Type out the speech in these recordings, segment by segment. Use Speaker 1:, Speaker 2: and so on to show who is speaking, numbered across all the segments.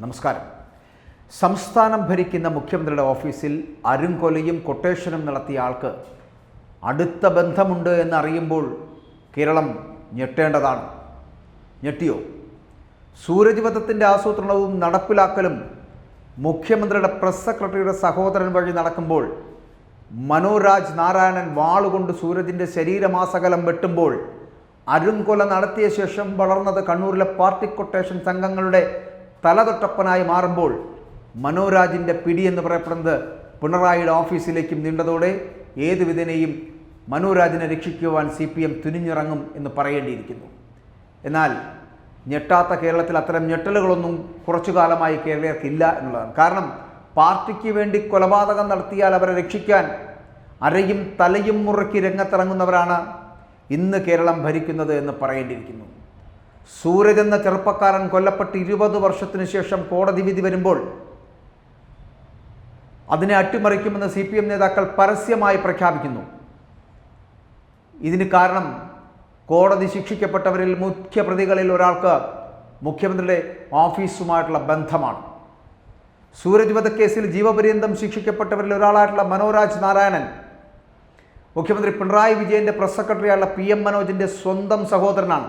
Speaker 1: നമസ്കാരം. സംസ്ഥാനം ഭരിക്കുന്ന മുഖ്യമന്ത്രിയുടെ ഓഫീസിൽ അരുംകൊലയും കൊട്ടേഷനും നടത്തിയ ആൾക്ക് അടുത്ത ബന്ധമുണ്ട് എന്നറിയുമ്പോൾ കേരളം ഞെട്ടേണ്ടതാണ്. ഞെട്ടിയോ? സൂരജ് വധത്തിന്റെ ആസൂത്രണവും നടപ്പിലാക്കലും മുഖ്യമന്ത്രിയുടെ പ്രസ് സെക്രട്ടറിയുടെ സഹോദരൻ വഴി നടക്കുമ്പോൾ മനോരാജ് നാരായണൻ വാളുകൊണ്ട് സൂരജിന്റെ ശരീരമാസകലം വെട്ടുമ്പോൾ അരുംകൊല നടത്തിയ ശേഷം വളർന്നത് കണ്ണൂരിലെ പാർട്ടി കൊട്ടേഷൻ സംഘങ്ങളുടെ തലതൊട്ടപ്പനായി മാറുമ്പോൾ മനോരാജിന്റെ പിടി എന്ന് പറയപ്പെടുന്നത് പിണറായിയുടെ ഓഫീസിലേക്കും നീണ്ടതോടെ ഏത് വിധേനയും മനോരാജിനെ രക്ഷിക്കുവാൻ സി പി എം തുനിഞ്ഞിറങ്ങും എന്ന് പറയേണ്ടിയിരിക്കുന്നു. എന്നാൽ ഞെട്ടാത്ത കേരളത്തിൽ അത്തരം ഞെട്ടലുകളൊന്നും കുറച്ചു കാലമായി കേരളീയർക്കില്ല എന്നുള്ളതാണ്. കാരണം പാർട്ടിക്ക് വേണ്ടി കൊലപാതകം നടത്തിയാൽ അവരെ രക്ഷിക്കാൻ അരയും തലയും മുറുക്കി രംഗത്തിറങ്ങുന്നവരാണ് ഇന്ന് കേരളം ഭരിക്കുന്നത് എന്ന് പറയേണ്ടിയിരിക്കുന്നു. സൂരജ് എന്ന ചെറുപ്പക്കാരൻ കൊല്ലപ്പെട്ട് ഇരുപത് വർഷത്തിന് ശേഷം കോടതി വിധി വരുമ്പോൾ അതിനെ അട്ടിമറിക്കുമെന്ന് സി പി എം നേതാക്കൾ പരസ്യമായി പ്രഖ്യാപിക്കുന്നു. ഇതിന് കാരണം കോടതി ശിക്ഷിക്കപ്പെട്ടവരിൽ മുഖ്യപ്രതികളിൽ ഒരാൾക്ക് മുഖ്യമന്ത്രിയുടെ ഓഫീസുമായിട്ടുള്ള ബന്ധമാണ്. സൂരജ് വധക്കേസിൽ ജീവപര്യന്തം ശിക്ഷിക്കപ്പെട്ടവരിൽ ഒരാളായിട്ടുള്ള മനോരാജ് നാരായണൻ മുഖ്യമന്ത്രി പിണറായി വിജയന്റെ പ്രസ് സെക്രട്ടറിയായുള്ള പി എം മനോജിന്റെ സ്വന്തം സഹോദരനാണ്.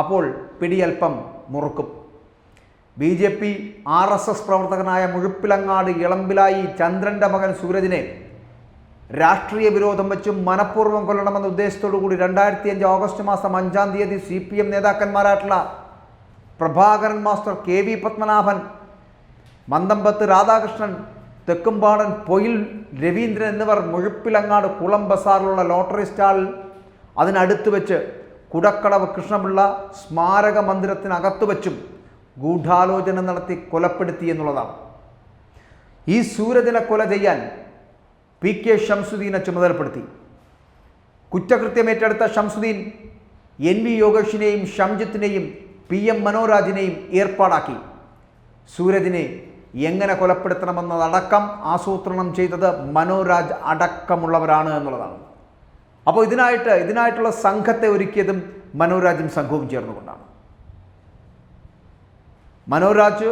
Speaker 1: അപ്പോൾ പിടിയൽപ്പം മുറുക്കും. B J P R S S പ്രവർത്തകനായ മുഴുപ്പിലങ്ങാട് ഇളമ്പിലായി ചന്ദ്രന്റെ മകൻ സൂരജിനെ രാഷ്ട്രീയ വിരോധം വെച്ചും മനഃപൂർവം കൊല്ലണമെന്ന ഉദ്ദേശത്തോടു കൂടി രണ്ടായിരത്തി അഞ്ച് ഓഗസ്റ്റ് മാസം അഞ്ചാം തീയതി C P M നേതാക്കന്മാരായിട്ടുള്ള Prabhakaran master K V Padmanabhan Mandampath Radhakrishnan Thekkumpadan Poyil Raveendran എന്നിവർ മുഴുപ്പിലങ്ങാട് കുളം ബസാറിലുള്ള ലോട്ടറി സ്റ്റാളിൽ അതിനടുത്ത് വെച്ച് കുടക്കടവ് കൃഷ്ണപിള്ള സ്മാരക മന്ദിരത്തിനകത്തു വച്ചും ഗൂഢാലോചന നടത്തി കൊലപ്പെടുത്തി എന്നുള്ളതാണ്. ഈ സൂരജിനെ കൊല ചെയ്യാൻ പി കെ ഷംസുദ്ദീനെ ചുമതലപ്പെടുത്തി. കുറ്റകൃത്യം ഏറ്റെടുത്ത ഷംസുദ്ദീൻ എൻ വി യോഗേഷിനെയും ഷംജിത്തിനെയും പി എം മനോരാജിനെയും ഏർപ്പാടാക്കി. സൂരജിനെ എങ്ങനെ കൊലപ്പെടുത്തണമെന്നതടക്കം ആസൂത്രണം ചെയ്തത് മനോരാജ് അടക്കമുള്ളവരാണ് എന്നുള്ളതാണ്. അപ്പോൾ ഇതിനായിട്ട് ഇതിനായിട്ടുള്ള സംഘത്തെ ഒരുക്കിയതും മനോരാജും സംഘവും ചേർന്നുകൊണ്ടാണ്. മനോരാജ്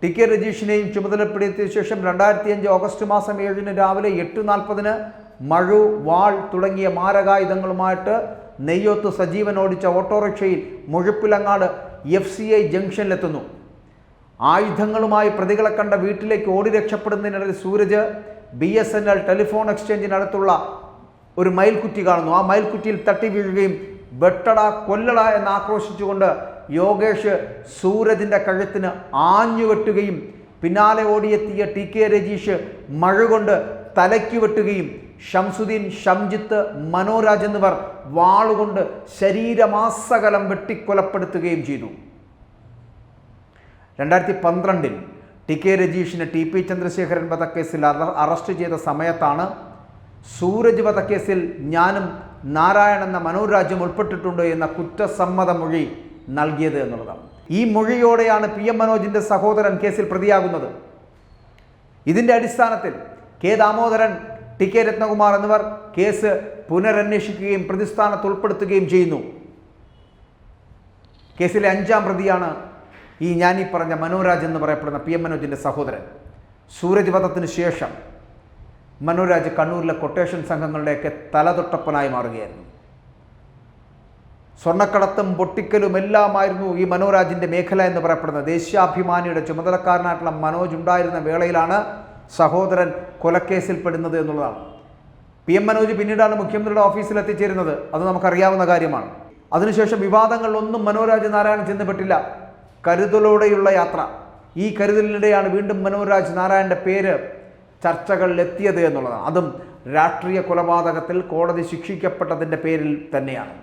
Speaker 1: ടി കെ രജീഷിനെയും ചുമതലപ്പെടുത്തിയ ശേഷം രണ്ടായിരത്തി അഞ്ച് ഓഗസ്റ്റ് മാസം ഏഴിന് രാവിലെ എട്ട് നാൽപ്പതിന് മഴു വാൾ തുടങ്ങിയ മാരകായുധങ്ങളുമായിട്ട് നെയ്യോത്ത് സജീവൻ ഓടിച്ച ഓട്ടോറിക്ഷയിൽ മുഴുപ്പിലങ്ങാട് എഫ് സി ഐ ജംഗ്ഷനിലെത്തുന്നു. ആയുധങ്ങളുമായി പ്രതികളെ കണ്ട വീട്ടിലേക്ക് ഓടി രക്ഷപ്പെടുന്നതിനിടയിൽ Suraj B S N L telephone എക്സ്ചേഞ്ചിനടുത്തുള്ള ഒരു മയിൽക്കുറ്റി കാണുന്നു. ആ മയിൽക്കുറ്റിയിൽ തട്ടി വീഴുകയും വെട്ടട കൊല്ലട എന്ന് ആക്രോശിച്ചുകൊണ്ട് യോഗേഷ് സൂരജിന്റെ കഴുത്തിന് ആഞ്ഞു വെട്ടുകയും പിന്നാലെ ഓടിയെത്തിയ ടി കെ രജീഷ് മഴ കൊണ്ട് തലയ്ക്ക് വെട്ടുകയും ഷംസുദ്ദീൻ ഷംജിത്ത് മനോരാജ് എന്നിവർ വാളുകൊണ്ട് ശരീരമാസകലം വെട്ടിക്കൊലപ്പെടുത്തുകയും ചെയ്തു. രണ്ടായിരത്തി പന്ത്രണ്ടിൽ ടി കെ രജീഷിനെ ടി പി ചന്ദ്രശേഖരൻ വധക്കേസിൽ അറസ്റ്റ് ചെയ്ത സമയത്താണ് സൂരജ് വധക്കേസിൽ ഞാനും നാരായണൻ എന്ന മനോരാജ്യം ഉൾപ്പെട്ടിട്ടുണ്ട് എന്ന കുറ്റസമ്മത മൊഴി നൽകിയത് എന്നുള്ളതാണ്. ഈ മൊഴിയോടെയാണ് പി എം മനോജിന്റെ സഹോദരൻ കേസിൽ പ്രതിയാകുന്നത്. ഇതിന്റെ അടിസ്ഥാനത്തിൽ K Damodaran T K Ratnakumar എന്നിവർ കേസ് പുനരന്വേഷിക്കുകയും പ്രതിസ്ഥാനത്ത് ഉൾപ്പെടുത്തുകയും ചെയ്യുന്നു. കേസിലെ അഞ്ചാം പ്രതിയാണ് ഈ ഞാനീ പറഞ്ഞ മനോരാജ് എന്ന് പറയപ്പെടുന്ന പി എം മനോജിന്റെ സഹോദരൻ. സൂരജ് വധത്തിന് ശേഷം മനോരാജ് കണ്ണൂരിലെ കൊട്ടേഷൻ സംഘങ്ങളുടെയൊക്കെ തലതൊട്ടപ്പനായി മാറുകയായിരുന്നു. സ്വർണക്കടത്തും പൊട്ടിക്കലും എല്ലാമായിരുന്നു ഈ മനോരാജിന്റെ മേഖല എന്ന് പറയപ്പെടുന്നത്. ദേശീയാഭിമാനിയുടെ ചുമതലക്കാരനായിട്ടുള്ള മനോജ് ഉണ്ടായിരുന്ന വേളയിലാണ് സഹോദരൻ കൊലക്കേസിൽ പെടുന്നത് എന്നുള്ളതാണ്. പി എം മനോജ് പിന്നീടാണ് മുഖ്യമന്ത്രിയുടെ ഓഫീസിൽ എത്തിച്ചേരുന്നത്. അത് നമുക്കറിയാവുന്ന കാര്യമാണ്. അതിനുശേഷം വിവാദങ്ങളിലൊന്നും മനോരാജ് നാരായണൻ ചെന്നപ്പെട്ടില്ല കരുതലോടെയുള്ള യാത്ര. ഈ കരുതലിനിടെയാണ് വീണ്ടും മനോരാജ് നാരായണന്റെ പേര് ചർച്ചകളിൽ എത്തിയത് എന്നുള്ളതാണ്. അതും രാഷ്ട്രീയ കൊലപാതകത്തിൽ കോടതി ശിക്ഷിക്കപ്പെട്ടതിന്റെ പേരിൽ തന്നെയാണ്.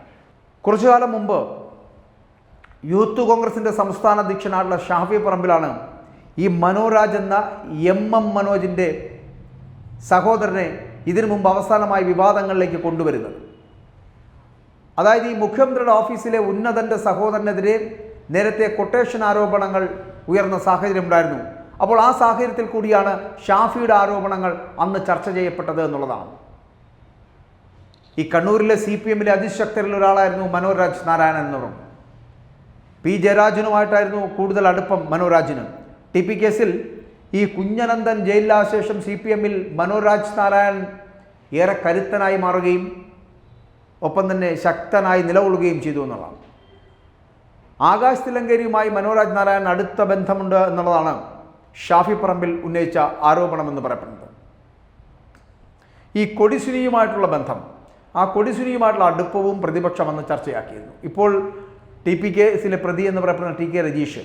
Speaker 1: കുറച്ചു കാലം മുമ്പ് യൂത്ത് കോൺഗ്രസിന്റെ സംസ്ഥാന അധ്യക്ഷനായിട്ടുള്ള ഷാഫി പറമ്പിലാണ് ഈ മനോരാജ് എന്ന എം എം മനോജിന്റെ സഹോദരനെ ഇതിനു മുമ്പ് അവസാനമായി വിവാദങ്ങളിലേക്ക് കൊണ്ടുവരുന്നത്. അതായത് ഈ മുഖ്യമന്ത്രിയുടെ ഓഫീസിലെ ഉന്നതന്റെ സഹോദരനെതിരെ നേരത്തെ കൊട്ടേഷൻ ആരോപണങ്ങൾ ഉയർന്ന സാഹചര്യം ഉണ്ടായിരുന്നു. അപ്പോൾ ആ സാഹചര്യത്തിൽ കൂടിയാണ് ഷാഫിയുടെ ആരോപണങ്ങൾ അന്ന് ചർച്ച ചെയ്യപ്പെട്ടത് എന്നുള്ളതാണ്. ഈ കണ്ണൂരിലെ സി പി എമ്മിലെ അതിശക്തരിൽ ഒരാളായിരുന്നു മനോരാജ് നാരായണൻ എന്ന് പറഞ്ഞു പി ജയരാജനുമായിട്ടായിരുന്നു കൂടുതൽ അടുപ്പം മനോരാജിന്. ടി പി കേസിൽ ഈ കുഞ്ഞനന്ദൻ ജയിലിലായ ശേഷം സി പി എമ്മിൽ മനോരാജ് നാരായണൻ ഏറെ കരുത്തനായി മാറുകയും ഒപ്പം തന്നെ ശക്തനായി നിലകൊള്ളുകയും ചെയ്തു എന്നുള്ളതാണ്. ആകാശ് തിലങ്കരിയുമായി മനോരാജ് നാരായണൻ അടുത്ത ബന്ധമുണ്ട് എന്നുള്ളതാണ് ഷാഫി പറമ്പിൽ ഉന്നയിച്ച ആരോപണമെന്ന് പറയപ്പെടുന്നത് ഈ കൊടിസുനിയുമായിട്ടുള്ള ബന്ധം ആ കൊടിസുനിയുമായിട്ടുള്ള അടുപ്പവും പ്രതിപക്ഷം അന്ന് ചർച്ചയാക്കിയിരുന്നു. ഇപ്പോൾ ടി പി കേസിലെ പ്രതി എന്ന് പറയപ്പെടുന്ന ടി കെ രജീഷ്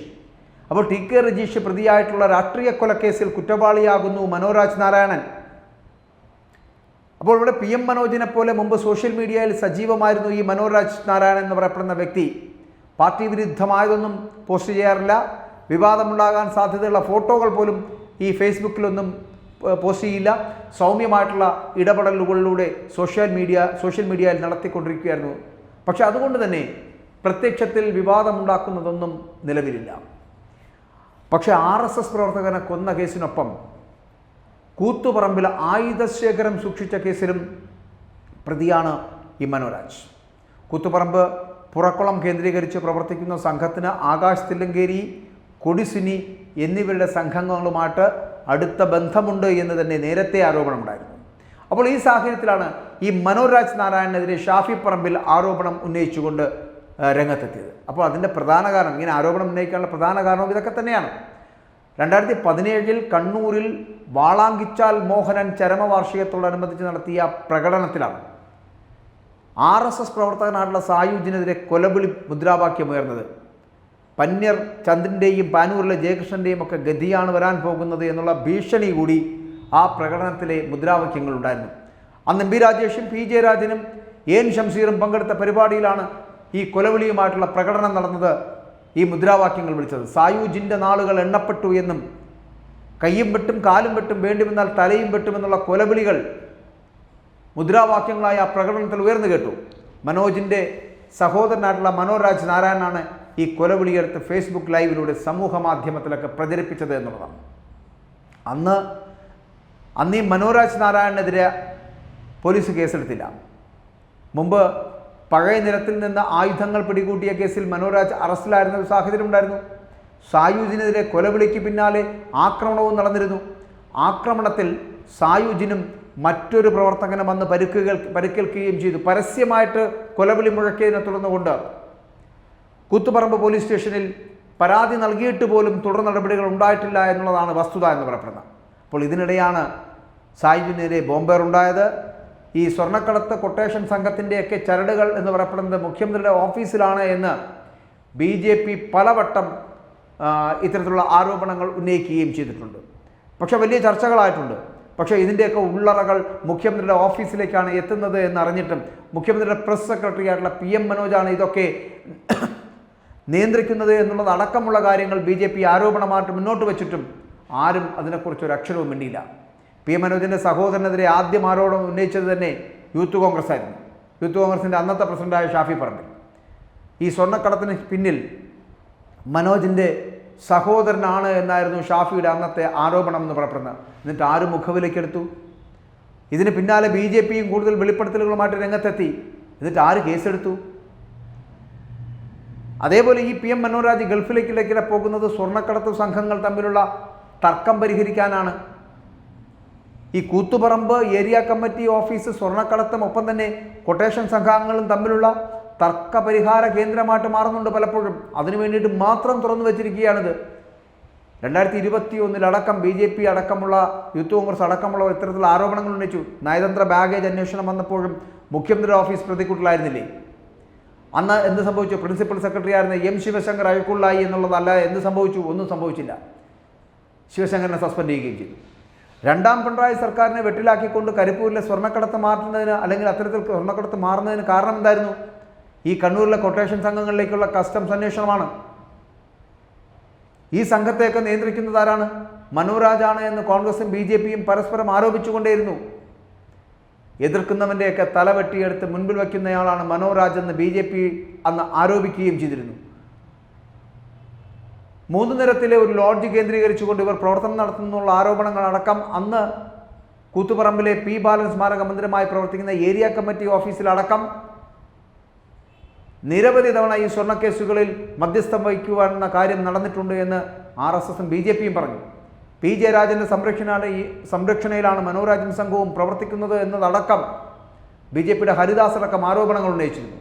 Speaker 1: അപ്പോൾ ടി കെ രജീഷ് പ്രതിയായിട്ടുള്ള രാഷ്ട്രീയ കൊലക്കേസിൽ കുറ്റവാളിയാകുന്നു മനോരാജ് നാരായണൻ. അപ്പോൾ ഇവിടെ പി എം മനോജിനെ പോലെ മുമ്പ് സോഷ്യൽ മീഡിയയിൽ സജീവമായിരുന്നു ഈ മനോരാജ് നാരായണൻ എന്ന് പറയപ്പെടുന്ന വ്യക്തി. പാർട്ടി വിരുദ്ധമായതൊന്നും പോസ്റ്റ് ചെയ്യാറില്ല. വിവാദമുണ്ടാകാൻ സാധ്യതയുള്ള ഫോട്ടോകൾ പോലും ഈ ഫേസ്ബുക്കിലൊന്നും പോസ്റ്റ് ചെയ്യില്ല. സൗമ്യമായിട്ടുള്ള ഇടപെടലുകളിലൂടെ സോഷ്യൽ മീഡിയ സോഷ്യൽ മീഡിയയിൽ നടത്തിക്കൊണ്ടിരിക്കുകയായിരുന്നു. പക്ഷെ അതുകൊണ്ട് തന്നെ പ്രത്യക്ഷത്തിൽ വിവാദമുണ്ടാക്കുന്നതൊന്നും നിലവിലില്ല. പക്ഷേ ആർ എസ് എസ് പ്രവർത്തകനെ കൊന്ന കേസിനൊപ്പം കൂത്തുപറമ്പിൽ ആയുധശേഖരം സൂക്ഷിച്ച കേസിലും പ്രതിയാണ് ഈ മനോരാജ്. കൂത്തുപറമ്പ് പുറക്കുളം കേന്ദ്രീകരിച്ച് പ്രവർത്തിക്കുന്ന സംഘത്തിന് ആകാശ് തില്ലങ്കേരി കൊടിസുനി എന്നിവരുടെ സംഘങ്ങളുമായിട്ട് അടുത്ത ബന്ധമുണ്ട് എന്ന് തന്നെ നേരത്തെ ആരോപണം ഉണ്ടായിരുന്നു അപ്പോൾ ഈ സാഹചര്യത്തിലാണ് ഈ മനോരാജ് നാരായണനെതിരെ ഷാഫി പറമ്പിൽ ആരോപണം ഉന്നയിച്ചുകൊണ്ട് രംഗത്തെത്തിയത്. അപ്പോൾ അതിന്റെ പ്രധാന കാരണം ഇങ്ങനെ ആരോപണം ഉന്നയിക്കാനുള്ള പ്രധാന കാരണം ഇതൊക്കെ തന്നെയാണ്. രണ്ടായിരത്തി പതിനേഴിൽ കണ്ണൂരിൽ വാളാങ്കിച്ചാൽ മോഹനൻ ചരമവാർഷികത്തോടനുബന്ധിച്ച് നടത്തിയ പ്രകടനത്തിലാണ് ആർ എസ് എസ് പ്രവർത്തകനായിട്ടുള്ള സായുജിനെതിരെ കൊലവിളി മുദ്രാവാക്യമുയർന്നത് പന്യർ ചന്ദ്രന്റെയും പാനൂരിലെ ജയകൃഷ്ണന്റെയും ഒക്കെ ഗതിയാണ് വരാൻ പോകുന്നത് എന്നുള്ള ഭീഷണി കൂടി ആ പ്രകടനത്തിലെ മുദ്രാവാക്യങ്ങളുണ്ടായിരുന്നു അന്ന് എം പി രാജേഷും പി ജയരാജനും എൻ ഷംസീറും പങ്കെടുത്ത പരിപാടിയിലാണ് ഈ കൊലവിളിയുമായിട്ടുള്ള പ്രകടനം നടന്നത് ഈ മുദ്രാവാക്യങ്ങൾ വിളിച്ചത്. സായുജിന്റെ നാളുകൾ എണ്ണപ്പെട്ടു എന്നും കയ്യും വെട്ടും കാലും വെട്ടും വേണ്ടി വന്നാൽ തലയും വെട്ടുമെന്നുള്ള കൊലവിളികൾ മുദ്രാവാക്യങ്ങളായി ആ പ്രകടനത്തിൽ ഉയർന്നു കേട്ടു. മനോജിന്റെ സഹോദരനായിട്ടുള്ള മനോരാജ് നാരായണനാണ് ഈ കൊലവിളിയെടുത്ത് ഫേസ്ബുക്ക് ലൈവിലൂടെ സമൂഹ മാധ്യമത്തിലൊക്കെ പ്രചരിപ്പിച്ചത് എന്നുള്ളതാണ്. അന്ന് അന്ന് ഈ മനോരാജ് നാരായണനെതിരെ പോലീസ് കേസെടുത്തില്ല. മുമ്പ് പഴയ നിരത്തിൽ നിന്ന് ആയുധങ്ങൾ പിടികൂട്ടിയ കേസിൽ മനോരാജ് അറസ്റ്റിലായിരുന്ന ഒരു സാഹചര്യം ഉണ്ടായിരുന്നു. സായുജിനെതിരെ കൊലവിളിക്ക് പിന്നാലെ ആക്രമണവും നടന്നിരുന്നു. ആക്രമണത്തിൽ സായുജിനും മറ്റൊരു പ്രവർത്തകനും വന്ന് പരുക്കുകൾ പരുക്കേൽക്കുകയും ചെയ്തു. പരസ്യമായിട്ട് കൊലവിളി മുഴക്കിയതിനെ തുടർന്നുകൊണ്ട് കൂത്തുപറമ്പ് പോലീസ് സ്റ്റേഷനിൽ പരാതി നൽകിയിട്ട് പോലും തുടർ നടപടികൾ ഉണ്ടായിട്ടില്ല എന്നുള്ളതാണ് വസ്തുത എന്ന് പറയപ്പെടുന്നത്. അപ്പോൾ ഇതിനിടെയാണ് സായിജുനെതിരെ ബോംബേർ ഉണ്ടായത്. ഈ സ്വർണക്കടത്ത് കൊട്ടേഷൻ സംഘത്തിന്റെയൊക്കെ ചരടുകൾ എന്ന് പറയപ്പെടുന്നത് മുഖ്യമന്ത്രിയുടെ ഓഫീസിലാണ് എന്ന് ബി ജെ പി പലവട്ടം ഇത്തരത്തിലുള്ള ആരോപണങ്ങൾ ഉന്നയിക്കുകയും ചെയ്തിട്ടുണ്ട്. പക്ഷേ വലിയ ചർച്ചകളായിട്ടുണ്ട്. പക്ഷേ ഇതിന്റെയൊക്കെ ഉള്ളറകൾ മുഖ്യമന്ത്രിയുടെ ഓഫീസിലേക്കാണ് എത്തുന്നത് എന്നറിഞ്ഞിട്ടും മുഖ്യമന്ത്രിയുടെ പ്രസ് സെക്രട്ടറി ആയിട്ടുള്ള പി എം മനോജാണ് ഇതൊക്കെ നിയന്ത്രിക്കുന്നത് എന്നുള്ളത് അടക്കമുള്ള കാര്യങ്ങൾ ബി ജെ പി ആരോപണമായിട്ട് മുന്നോട്ട് വെച്ചിട്ടും ആരും അതിനെക്കുറിച്ച് ഒരു അക്ഷരവും മിണ്ടിയില്ല. പി എം മനോജിന്റെ സഹോദരനെതിരെ ആദ്യം ആരോപണം ഉന്നയിച്ചത് തന്നെ യൂത്ത് കോൺഗ്രസ് ആയിരുന്നു യൂത്ത് കോൺഗ്രസിന്റെ അന്നത്തെ പ്രസിഡന്റായ ഷാഫി പറമ്പിൽ. ഈ സ്വർണക്കടത്തിന് പിന്നിൽ മനോജിന്റെ സഹോദരനാണ് എന്നായിരുന്നു ഷാഫിയുടെ അന്നത്തെ ആരോപണം എന്ന് പറയപ്പെടുന്നത്. എന്നിട്ട് ആരും മുഖവിലേക്കെടുത്തു ഇതിന് പിന്നാലെ ബി ജെ പിയും കൂടുതൽ വെളിപ്പെടുത്തലുകളുമായിട്ട് രംഗത്തെത്തി. എന്നിട്ട് ആര് കേസെടുത്തു? അതേപോലെ ഈ പി എം മനോരാജ് ഇടയ്ക്കിടെ പോകുന്നത് സ്വർണക്കടത്ത് സംഘങ്ങൾ തമ്മിലുള്ള തർക്കം പരിഹരിക്കാനാണ്. ഈ കൂത്തുപറമ്പ് ഏരിയ കമ്മിറ്റി ഓഫീസ് സ്വർണക്കടത്തും ഒപ്പം തന്നെ കൊട്ടേഷൻ സംഘങ്ങളും തമ്മിലുള്ള തർക്ക പരിഹാര കേന്ദ്രമായിട്ട് മാറുന്നുണ്ട് പലപ്പോഴും. അതിനു വേണ്ടിയിട്ട് മാത്രം തുറന്നു വെച്ചിരിക്കുകയാണിത്. രണ്ടായിരത്തി ഇരുപത്തി ഒന്നിലടക്കം ബി ജെ പി അടക്കമുള്ള യൂത്ത് കോൺഗ്രസ് അടക്കമുള്ള ഇത്തരത്തിലുള്ള ആരോപണങ്ങൾ ഉന്നയിച്ചു. നയതന്ത്ര ബാഗേജ് അന്വേഷണം വന്നപ്പോഴും മുഖ്യമന്ത്രിയുടെ ഓഫീസ് പ്രതിക്കൂട്ടിലായിരുന്നില്ലേ? അന്ന് എന്ത് സംഭവിച്ചു? പ്രിൻസിപ്പൽ സെക്രട്ടറി ആയിരുന്ന എം ശിവശങ്കർ അഴിക്കുള്ളായി എന്നുള്ളതല്ല എന്ത് സംഭവിച്ചു? ഒന്നും സംഭവിച്ചില്ല. ശിവശങ്കറിനെ സസ്പെൻഡ് ചെയ്യുകയും ചെയ്തു. രണ്ടാം പിണറായി സർക്കാരിനെ വെട്ടിലാക്കിക്കൊണ്ട് കരിപ്പൂരിലെ സ്വർണക്കടത്ത് മാറ്റുന്നതിന് അല്ലെങ്കിൽ അത്തരത്തിൽ സ്വർണക്കടത്ത് മാറുന്നതിന് കാരണം എന്തായിരുന്നു? ഈ കണ്ണൂരിലെ കൊട്ടേഷൻ സംഘങ്ങളിലേക്കുള്ള കസ്റ്റംസ് അന്വേഷണമാണ്. ഈ സംഘത്തെയൊക്കെ നിയന്ത്രിക്കുന്നത് ആരാണ്? മനോരാജാണ് എന്ന് കോൺഗ്രസും ബി ജെ പിയും പരസ്പരം ആരോപിച്ചുകൊണ്ടേയിരുന്നു. എതിർക്കുന്നവന്റെയൊക്കെ തല വെട്ടിയെടുത്ത് മുൻപിൽ വയ്ക്കുന്നയാളാണ് മനോരാജ് എന്ന് ബി ജെ പി അന്ന് ആരോപിക്കുകയും ചെയ്തിരുന്നു. മൂന്ന് നിരത്തിലെ ഒരു ലോഡ്ജ് കേന്ദ്രീകരിച്ചുകൊണ്ട് ഇവർ പ്രവർത്തനം നടത്തുന്നുള്ള ആരോപണങ്ങളടക്കം അന്ന് കൂത്തുപറമ്പിലെ പി ബാലൻ സ്മാരക മന്ദിരമായി പ്രവർത്തിക്കുന്ന ഏരിയ കമ്മിറ്റി ഓഫീസിലടക്കം നിരവധി തവണ ഈ സ്വർണക്കേസുകളിൽ മധ്യസ്ഥം വഹിക്കുവാനെന്ന കാര്യം നടന്നിട്ടുണ്ട് എന്ന് ആർ എസ് എസും ബി ജെ പിയും പറഞ്ഞു. പി. ജയരാജന്റെ സംരക്ഷണ സംരക്ഷണയിലാണ് മനോരാജൻ സംഘവും പ്രവർത്തിക്കുന്നത് എന്നതടക്കം ബി. ജെ. പിയുടെ ഹരിദാസ് അടക്കം ആരോപണങ്ങൾ ഉന്നയിച്ചിരുന്നു.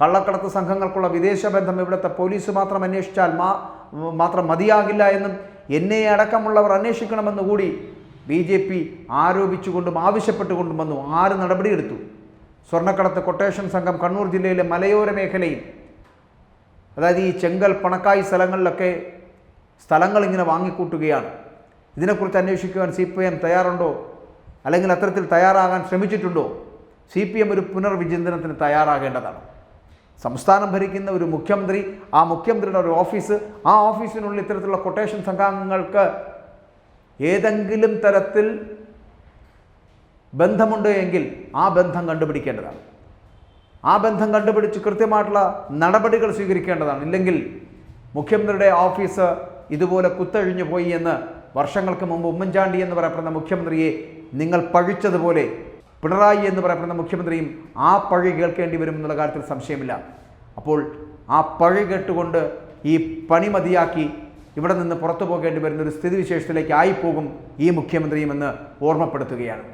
Speaker 1: കള്ളക്കടത്ത് സംഘങ്ങൾക്കുള്ള വിദേശ ബന്ധം ഇവിടുത്തെ പോലീസ് മാത്രം അന്വേഷിച്ചാൽ മാ മാത്രം മതിയാകില്ല എന്നും എന്നെ അടക്കമുള്ളവർ അന്വേഷിക്കണമെന്ന് കൂടി ബി. ജെ. പി ആരോപിച്ചുകൊണ്ടും ആവശ്യപ്പെട്ടുകൊണ്ടും വന്നു. ആറ് നടപടിയെടുത്തു? സ്വർണക്കടത്ത് കൊട്ടേഷൻ സംഘം കണ്ണൂർ ജില്ലയിലെ മലയോര മേഖലയിൽ. അതായത് ഈ ചെങ്കൽ പണക്കായി സ്ഥലങ്ങളിലൊക്കെ സ്ഥലങ്ങൾ ഇങ്ങനെ വാങ്ങിക്കൂട്ടുകയാണ്. ഇതിനെക്കുറിച്ച് അന്വേഷിക്കുവാൻ സി പി എം തയ്യാറുണ്ടോ? അല്ലെങ്കിൽ അത്തരത്തിൽ തയ്യാറാകാൻ ശ്രമിച്ചിട്ടുണ്ടോ? സി പി എം ഒരു പുനർവിചിന്തനത്തിന് തയ്യാറാകേണ്ടതാണ്. സംസ്ഥാനം ഭരിക്കുന്ന ഒരു മുഖ്യമന്ത്രി ആ മുഖ്യമന്ത്രിയുടെ ഒരു ഓഫീസ് ആ ഓഫീസിനുള്ളിൽ ഇത്തരത്തിലുള്ള കൊട്ടേഷൻ സംഘാംഗങ്ങൾക്ക് ഏതെങ്കിലും തരത്തിൽ ബന്ധമുണ്ട് എങ്കിൽ ആ ബന്ധം കണ്ടുപിടിക്കേണ്ടതാണ്. ആ ബന്ധം കണ്ടുപിടിച്ച് കൃത്യമായിട്ടുള്ള നടപടികൾ സ്വീകരിക്കേണ്ടതാണ്. ഇല്ലെങ്കിൽ മുഖ്യമന്ത്രിയുടെ ഓഫീസ് ഇതുപോലെ കുത്തഴിഞ്ഞു പോയി എന്ന് വർഷങ്ങൾക്ക് മുമ്പ് ഉമ്മൻചാണ്ടി എന്ന് പറയപ്പെടുന്ന മുഖ്യമന്ത്രിയെ നിങ്ങൾ പഴിച്ചതുപോലെ പിണറായി എന്ന് പറയപ്പെടുന്ന മുഖ്യമന്ത്രിയും ആ പഴി കേൾക്കേണ്ടി വരും എന്നുള്ള കാര്യത്തിൽ സംശയമില്ല. അപ്പോൾ ആ പഴി കേട്ടുകൊണ്ട് ഈ പണി മതിയാക്കി ഇവിടെ നിന്ന് പുറത്തു പോകേണ്ടി വരുന്ന ഒരു സ്ഥിതിവിശേഷത്തിലേക്ക് ആയിപ്പോകും ഈ മുഖ്യമന്ത്രിയും എന്ന് ഓർമ്മപ്പെടുത്തുകയാണ്